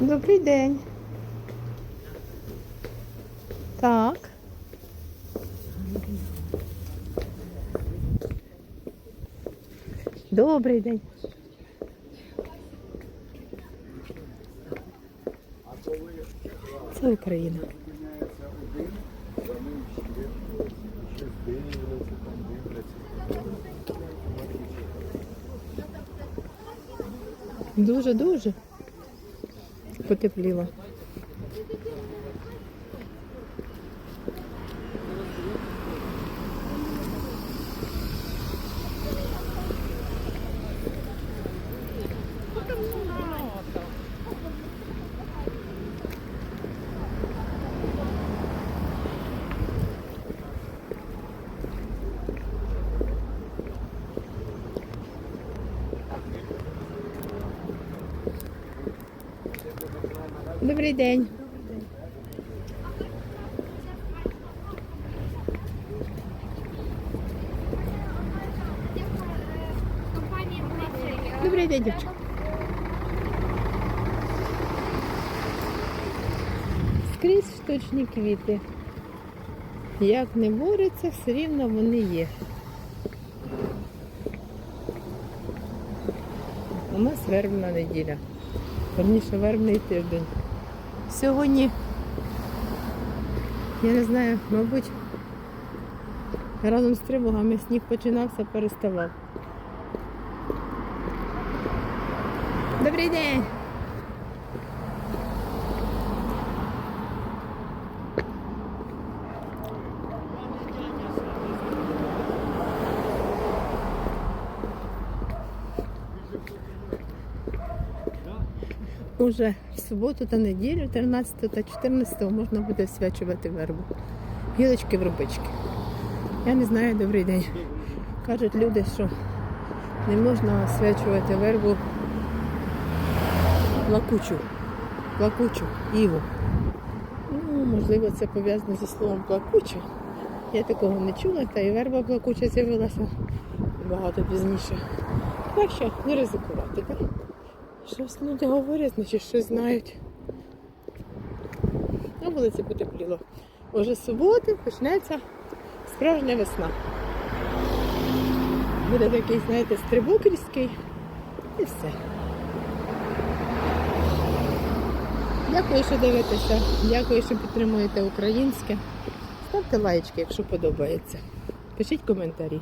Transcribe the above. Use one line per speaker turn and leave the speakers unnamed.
Добрий день. Так. Добрий день. Це Україна. Дуже-дуже потепліло. Добрий день. Добрий день, дівчата. Скрізь штучні квіти. Як не борються, все рівно вони є. У нас вербна неділя. Верніше вербний тиждень. Сьогодні, я не знаю, мабуть, разом з тривогами сніг починався, переставав. Добрий день! Уже в суботу та неділю, 13 та 14 можна буде свячувати вербу. Гілочки врубички. Я не знаю, добрий день. Кажуть люди, що не можна освячувати вербу плакучу, плакучу іву. Ну, можливо, це пов'язано зі словом плакуча. Я такого не чула, та і верба плакуча з'явилася багато пізніше. Так що не ризикувати, так? Щось люди говорять, значить щось знають. На вулиці потепліло. Уже суботи почнеться справжня весна. Буде такий, знаєте, стрибок різкий і все. Дякую, що дивитеся. Дякую, що підтримуєте українське. Ставте лайки, якщо подобається. Пишіть коментарі.